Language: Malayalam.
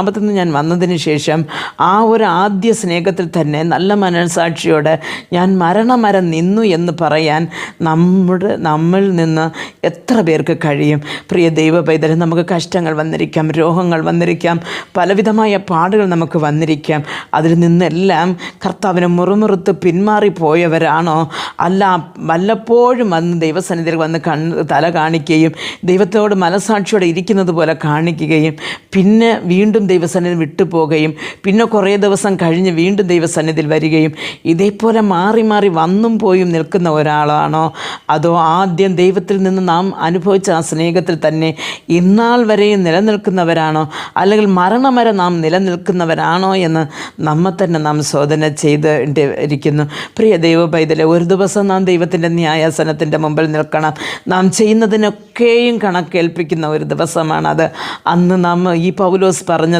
ഗ്രാമത്തിൽ നിന്ന് ഞാൻ വന്നതിന് ശേഷം ആ ഒരു ആദ്യ സ്നേഹത്തിൽ തന്നെ നല്ല മനസാക്ഷിയോടെ ഞാൻ മരണമരം നിന്നു എന്ന് പറയാൻ നമ്മുടെ നമ്മിൽ നിന്ന് എത്ര പേർക്ക് കഴിയും. പ്രിയ ദൈവ പൈതൽ നമുക്ക് കഷ്ടങ്ങൾ വന്നിരിക്കാം രോഗങ്ങൾ വന്നിരിക്കാം പലവിധമായ പാടുകൾ നമുക്ക് വന്നിരിക്കാം. അതിൽ നിന്നെല്ലാം കർത്താവിനെ മുറുമുറുത്ത് പിന്മാറിപ്പോയവരാണോ? അല്ല വല്ലപ്പോഴും വന്ന് ദൈവസന്നിധിയിൽ വന്ന് കണ് തല കാണിക്കുകയും ദൈവത്തോട് മനസാക്ഷിയോടെ ഇരിക്കുന്നത് പോലെ കാണിക്കുകയും പിന്നെ വീണ്ടും ദൈവസന്നിധി വിട്ടുപോകുകയും പിന്നെ കുറേ ദിവസം കഴിഞ്ഞ് വീണ്ടും ദൈവസന്നിധിയിൽ വരികയും ഇതേപോലെ മാറി മാറി വന്നും പോയും നിൽക്കുന്ന ഒരാളാണോ? അതോ ആദ്യം ദൈവത്തിൽ നിന്ന് നാം അനുഭവിച്ച ആ സ്നേഹത്തിൽ തന്നെ ഇന്നാൾ വരെയും നിലനിൽക്കുന്നവരാണോ? അല്ലെങ്കിൽ മരണം വരെ നാം നിലനിൽക്കുന്നവരാണോ എന്ന് നമ്മെ തന്നെ നാം ശോധന ചെയ്ത് ഇരിക്കുന്നു പ്രിയ ദൈവ പൈതലെ ഒരു ദിവസം നാം ദൈവത്തിന്റെ ന്യായാസനത്തിന്റെ മുമ്പിൽ നിൽക്കണം. നാം ചെയ്യുന്നതിനൊക്കെയും കണക്കേൽപ്പിക്കുന്ന ഒരു ദിവസമാണത്. അന്ന് നാം ഈ പൗലോസ് പറഞ്ഞത്